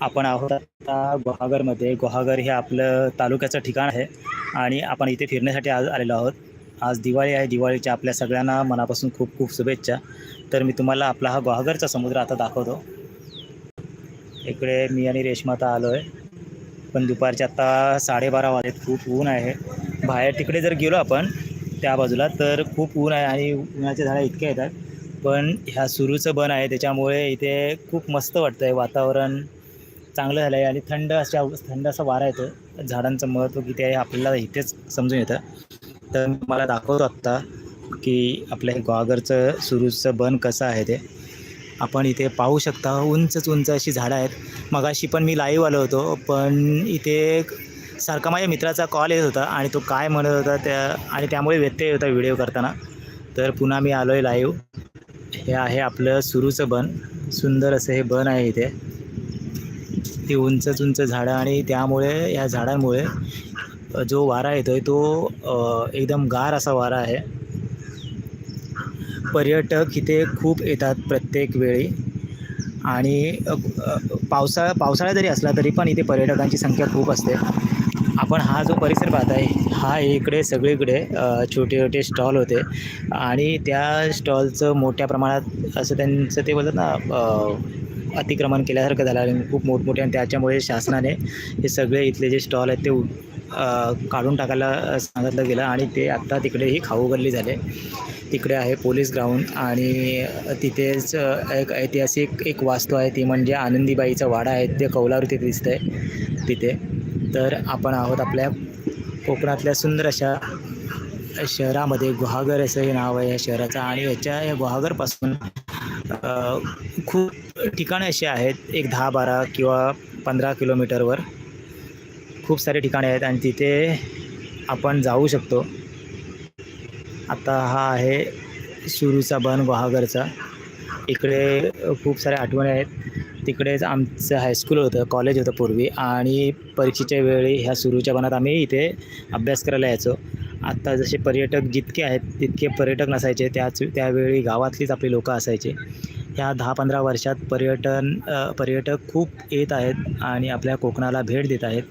आपण आहोत आता गुहागरमध्ये. गुहागर हे आपलं तालुक्याचं ठिकाण आहे आणि आपण इथे फिरण्यासाठी आज आलेलो आहोत. आज दिवाळी आहे. दिवाळीच्या आपल्या सगळ्यांना मनापासून खूप खूप शुभेच्छा. तर मी तुम्हाला आपला हा गुहागरचा समुद्र आता दाखवतो. इकडे मी आणि रेश्मा आता आलो आहे पण दुपारचे आता साडेबारा वाजेत. खूप ऊन आहे. बाहेर तिकडे जर गेलो आपण त्या बाजूला तर खूप ऊन आहे आणि उन्हाच्या झाडं इतक्या येतात. पण ह्या सुरूचं बन आहे. त्याच्यामुळे इथे खूप मस्त वाटतं आहे वातावरण. चांगलं झालं आहे आणि थंड अशा थंड असा वारा येतो झाडांचं महत्त्व किती आहे आपल्याला इथेच समजून येतं. तर मी मला दाखवतो आत्ता की आपलं हे ग्वागरचं सुरूचं बन कसं आहे ते. आपण इथे पाहू शकता उंचच उंच अशी झाडं आहेत. मगाशी पण मी लाईव्ह आलो होतो पण इथे सारखा माझ्या मित्राचा कॉल येत होता आणि तो काय म्हणत होता त्या आणि त्यामुळे व्यत्यय होता व्हिडिओ करताना. तर पुन्हा मी आलो आहे लाईव्ह हे आहे आपलं सुरूचं बन. सुंदर असं हे बन आहे इथे. ती उंचच उंच झाडं आणि त्यामुळे या झाडांमुळे जो वारा येतो आहे तो एकदम गार असा वारा आहे. पर्यटक इथे खूप येतात प्रत्येक वेळी. आणि पावसाळा पावसाळा जरी असला तरी पण इथे पर्यटकांची संख्या खूप असते. आपण हा जो परिसर पाहत आहे हा इकडे सगळीकडे छोटे छोटे स्टॉल होते. आणि त्या स्टॉलचं मोठ्या प्रमाणात असं त्यांचं ते बोलतात ना अतिक्रमण केल्यासारखं झालं आणि खूप मोठमोठे आणि त्याच्यामुळे शासनाने हे सगळे इथले जे स्टॉल आहेत ते काढून टाकायला सांगितलं गेलं आणि ते आत्ता तिकडेही खाऊ गल्ली झाले. तिकडे आहे पोलीस ग्राउंड आणि तिथेच एक ऐतिहासिक एक वास्तू आहे ती म्हणजे आनंदीबाईचा वाडा आहे ते कौलावरती दिसतं आहे तिथे. तर आपण आहोत आपल्या कोकणातल्या सुंदर अशा शहरामध्ये गुहागर असं हे नाव आहे या शहराचं आणि याच्या या गुहागरपासून खूप ठिकाणं अशी आहेत एक दहा बारा किंवा पंधरा किलोमीटरवर. खूप सारे ठिकाणे आहेत आणि तिथे आपण जाऊ शकतो. आता हा आहे सुरूचा बन गुहागरचा इकडे खूप साऱ्या आठवणी आहेत. तिकडेच आमचं हायस्कूल होतं कॉलेज होतं पूर्वी. आणि परीक्षेच्या वेळी ह्या सुरूच्या बनात आम्ही इथे अभ्यास करायला यायचो. आत्ता जसे पर्यटक जितके आहेत तितके पर्यटक नसायचे. त्याच त्यावेळी गावातलीच आपली लोकं असायचे. ह्या दहा पंधरा वर्षात पर्यटन पर्यटक खूप येत आहेत आणि आपल्या कोकणाला भेट देत आहेत.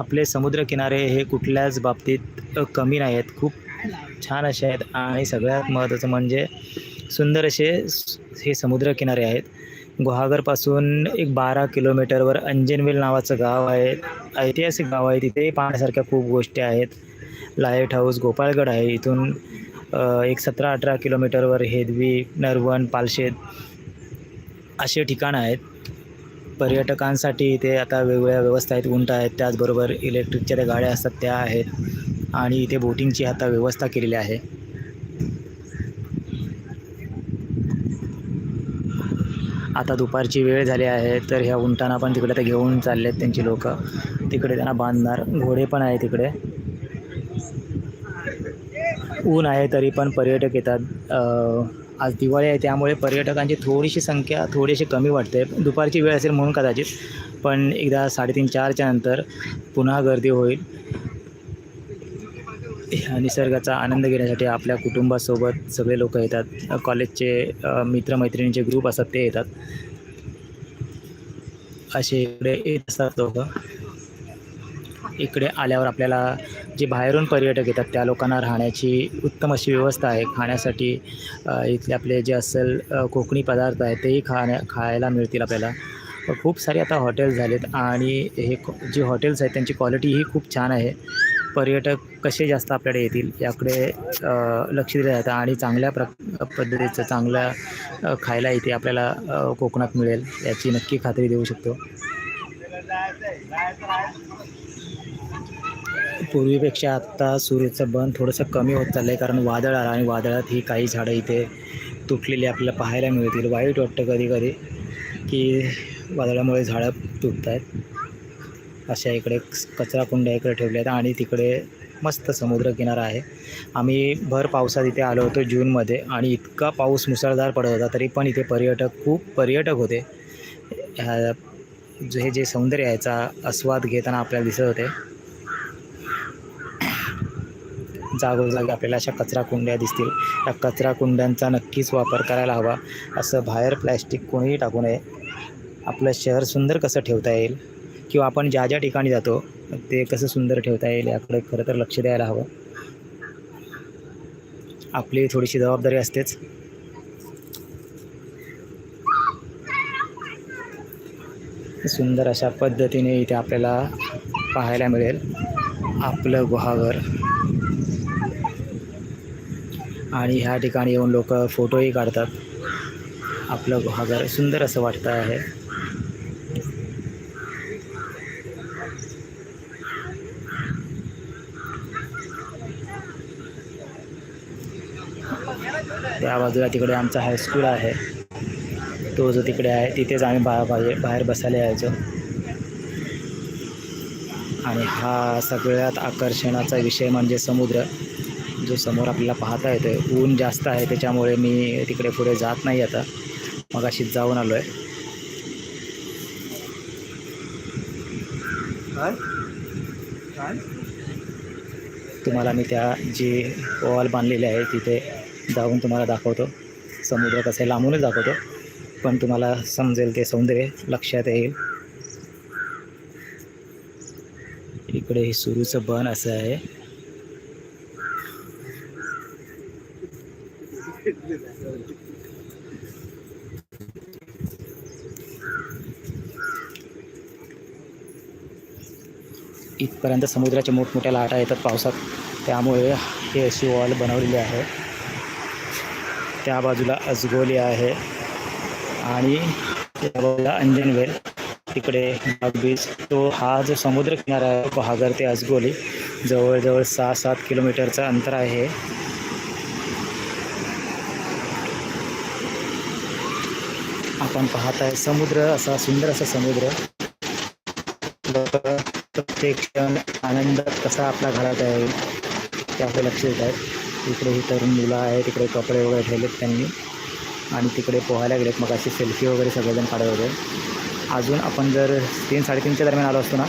आपले समुद्रकिनारे हे कुठल्याच बाबतीत कमी नाही आहेत खूप छान असे आहेत आणि सगळ्यात महत्त्वाचं म्हणजे सुंदर असे हे समुद्रकिनारे आहेत. गुहागरपासून एक बारा किलोमीटरवर अंजनवेल नावाचं गाव आहे. ऐतिहासिक गाव आहे. तिथे पाहण्यासारख्या खूप गोष्टी आहेत. लाइट हाऊस गोपाळगड आहे. इथून एक सतरा अठरा किलोमीटरवर हेदवी नरवण पालशेत असे ठिकाणं आहेत. पर्यटकांसाठी इथे आता वेगवेगळ्या व्यवस्था आहेत उंट आहेत. त्याचबरोबर इलेक्ट्रिकच्या त्या गाड्या असतात त्या आहेत. आणि इथे बोटिंगची आता व्यवस्था केलेली आहे. आता दुपारची वेळ झाली आहे तर ह्या उंटांना पण तिकडे आता घेऊन चालले आहेत त्यांची लोक. तिकडे त्यांना बांधणार घोडे पण आहे तिकडे. ऊन आहे तरी पण पर्यटक येतात. आज दिवाळी आहे त्यामुळे पर्यटकांची थोडीशी संख्या थोडीशी कमी वाटते. दुपारची वेळ असेल म्हणून कदाचित पण एकदा साडेतीन चारच्या नंतर पुन्हा गर्दी होईल. ह्या निसर्गाचा आनंद घेण्यासाठी आपल्या कुटुंबासोबत सगळे लोक येतात. कॉलेजचे मित्रमैत्रिणींचे ग्रुप असतात ते येतात. असे इकडे येत असतात लोक. इकडे आल्यावर आपल्याला जे बाहेरून पर्यटक येतात त्या लोकांना राहण्याची उत्तम अशी व्यवस्था आहे. खाण्यासाठी इथले आपले जे असेल कोकणी पदार्थ आहेत तेही खाण्या खायला मिळतील आपल्याला. खूप सारे आता हॉटेल्स झालेत आणि हे जी जे हॉटेल्स आहेत त्यांची क्वालिटी ही खूप छान आहे. पर्यटक कसे जास्त आपल्याकडे येतील याकडे लक्ष दिलं जातं आणि चांगल्या प्र पद्धतीचं चांगलं खायला इथे आपल्याला कोकणात मिळेल याची नक्की खात्री देऊ शकतो. पूर्वीपेक्षा आत्ता सूर्याचं बन थोडंसं कमी होत चाललं आहे कारण वादळ आला आणि वादळात ही काही झाडं इथे तुटलेली आपल्याला पाहायला मिळतील. वाईट वाटतं कधी कधी की वादळामुळे झाडं तुटत आहेत अशा इकडे कचरा कुंड्या इकडे ठेवल्या आहेत आणि तिकडे मस्त समुद्रकिनारा आहे. आम्ही भर पावसात इथे आलो होतो जूनमध्ये आणि इतका पाऊस मुसळधार पडत होता तरी पण इथे पर्यटक खूप पर्यटक होते. ह्या जे हे जे सौंदर्य आहे याचा आस्वाद घेताना आपल्याला दिसत होते. जागोजागी आपल्याला अशा कचरा कुंड्या दिसतील. त्या कचरा कुंड्यांचा नक्कीच वापर करायला हवा. असं बाहेर प्लॅस्टिक कोणीही टाकू नये. आपलं शहर सुंदर कसं ठेवता येईल? किंवा आपण ज्या ज्या ठिकाणी जातो ते कसं सुंदर ठेवता येईल याकडे खरं तर लक्ष द्यायला हवं. आपली थोडीशी जबाबदारी असतेच. सुंदर अशा पद्धतीने इथे आपल्याला पाहायला मिळेल. आपलं गुहागर. आणि ह्या ठिकाणी येऊन लोक फोटोही काढतात. आपलं गुहागर सुंदर असं वाटतं आहे. त्या बाजूला तिकडे आमचा हायस्कूल आहे. तो जो तिकडे आहे तिथेच आम्ही बा बाहेर बसायला यायचो. आणि हा सगळ्यात आकर्षणाचा विषय म्हणजे समुद्र. जो समोर आपल्याला पाहता येतो ऊन जास्त आहे त्याच्यामुळे मी तिकडे पुढे जात नाही आता. मग अशी जाऊन आलो आहे तुम्हाला मी त्या जी वॉल बांधलेली आहे तिथे जाऊन तुम्हाला दाखवतो. समुद्र कसं आहे लांबूनच दाखवतो. पण तुम्हाला समजेल ते सौंदर्य लक्षात येईल. इकडे हे सुरूचं बन असं आहे. पर्यंत समुद्राच्या मोठमोठ्या लाटा येतात पावसात. त्यामुळे हे अशी वॉल बनवलेली आहे. त्या बाजूला अजगोली आहे आणि त्या बाजूला अंजनवेल तिकडे बाग बीच तो हा जो समुद्र किनारा आहे पहागर ते अजगोली. जवळजवळ सहा सात किलोमीटरचं अंतर आहे. आपण पाहत आहे समुद्र असा सुंदर असा समुद्र. प्रत्येक क्षण आनंदात कसा आपला घरात आहे ते आपल्या लक्ष देत आहेत इकडे ही तरुण मुलं आहे तिकडे कपडे वगैरे ठेवलेत त्यांनी. आणि तिकडे पोहायला गेलेत मग असे सेल्फी वगैरे सगळेजण काढत होते. अजून आपण जर तीन साडेतीनच्या दरम्यान आलो असतो ना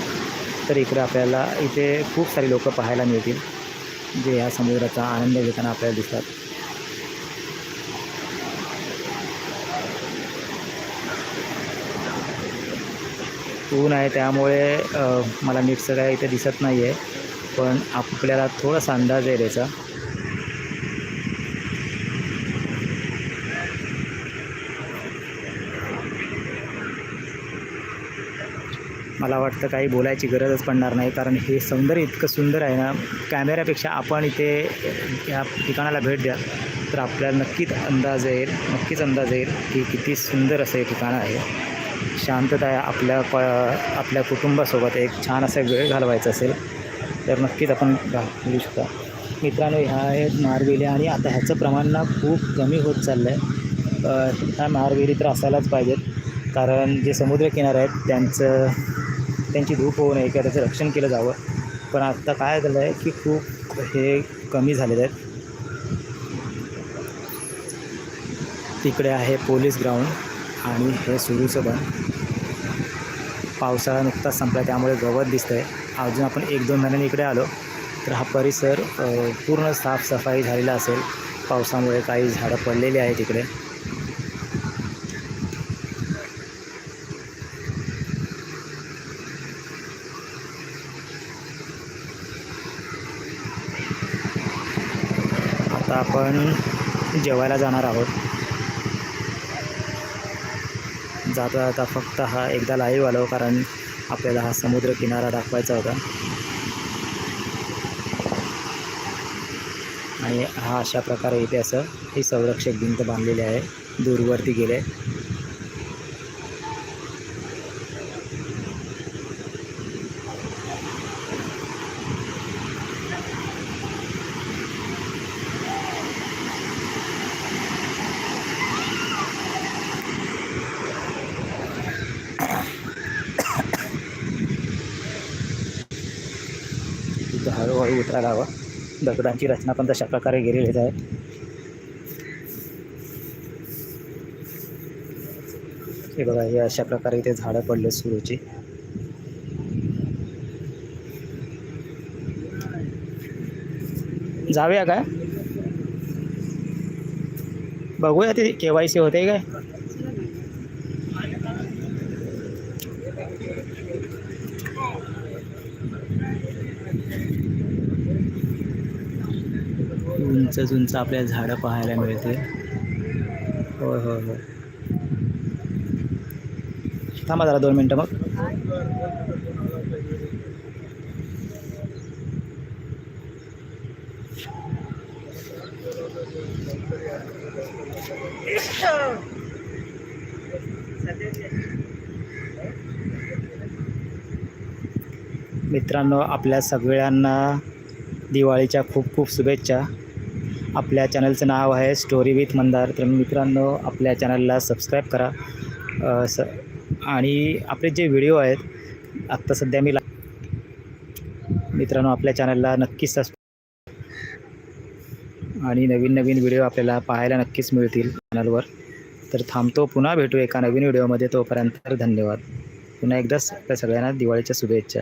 तर इकडे आपल्याला इथे खूप सारी लोकं पाहायला मिळतील जे ह्या समुद्राचा आनंद घेताना आपल्याला दिसतात. ऊन आहे त्यामुळे मला नीटचं काय इथे दिसत नाही आहे पण आपल्याला थोडासा अंदाज आहे त्याचा. मला वाटतं काही बोलायची गरजच पडणार नाही कारण हे सौंदर्य इतकं सुंदर आहे ना. कॅमेऱ्यापेक्षा आपण इथे या ठिकाणाला भेट द्या तर आपल्याला नक्कीच अंदाज येईल नक्कीच अंदाज येईल की किती सुंदर असं हे ठिकाण आहे. शांतता आपल्या प आपल्या कुटुंबासोबत एक छान असा वेळ घालवायचा असेल तर नक्कीच आपण घालू शकता. मित्रांनो ह्या आहेत महारवेली आणि आता ह्याचं प्रमाण ना खूप कमी होत चाललं आहे ह्या महारवेली तर असायलाच पाहिजेत कारण जे समुद्रकिनारे आहेत त्यांचं त्यांची धूप होऊ नये किंवा त्याचं रक्षण केलं जावं. पण आत्ता काय झालं आहे की खूप हे कमी झालेले आहेत. तिकडे आहे पोलीस ग्राउंड. आणि हे सुरूचं पण पावसाळा नुकताच संपला त्यामुळे गवत दिसतं आहे अजून आपण एक दोन महिन्यांनी इकडे आलो तर हा परिसर पूर्ण साफसफाई झालेला असेल. पावसामुळे काही झाडं पडलेली आहेत इकडे. आता आपण जेवायला जाणार आहोत. जाता जाता फक्त हा एकदा लाईव्ह आलो कारण आपल्याला हा समुद्र किनारा दाखवायचा होता. आणि हा अशा प्रकारे इथे असं ही संरक्षक भिंत बांधलेली आहे. दूरवरती गेले तिथं हळूहळू उतरायला हवं दगडांची रचना पण तशा प्रकारे गेलेलीच आहे. हे बघा हे अशा प्रकारे इथे झाडं पडले सुरूची. जाऊया काय? बघूया ते के वाय सी होते काय? उंच उंच आपल्या झाडं पाहायला मिळते होय होय होय. थांबा जरा दोन मिनटं मग. मित्रांनो आपल्या सगळ्यांना दिवाळीच्या खूप खूप शुभेच्छा. आपल्या चॅनलचं नाव आहे स्टोरी विथ मंदार. तर मित्रांनो आपल्या चॅनलला सबस्क्राईब करा. स आणि आपले जे व्हिडिओ आहेत आत्ता सध्या मी ला मित्रांनो आपल्या चॅनलला नक्कीच सबस्क्राईब आणि नवीन नवीन व्हिडिओ आपल्याला पाहायला नक्कीच मिळतील चॅनलवर. तर थांबतो पुन्हा भेटू एका नवीन व्हिडिओमध्ये. तोपर्यंत धन्यवाद. पुन्हा एकदाच आपल्या सगळ्यांना दिवाळीच्या शुभेच्छा.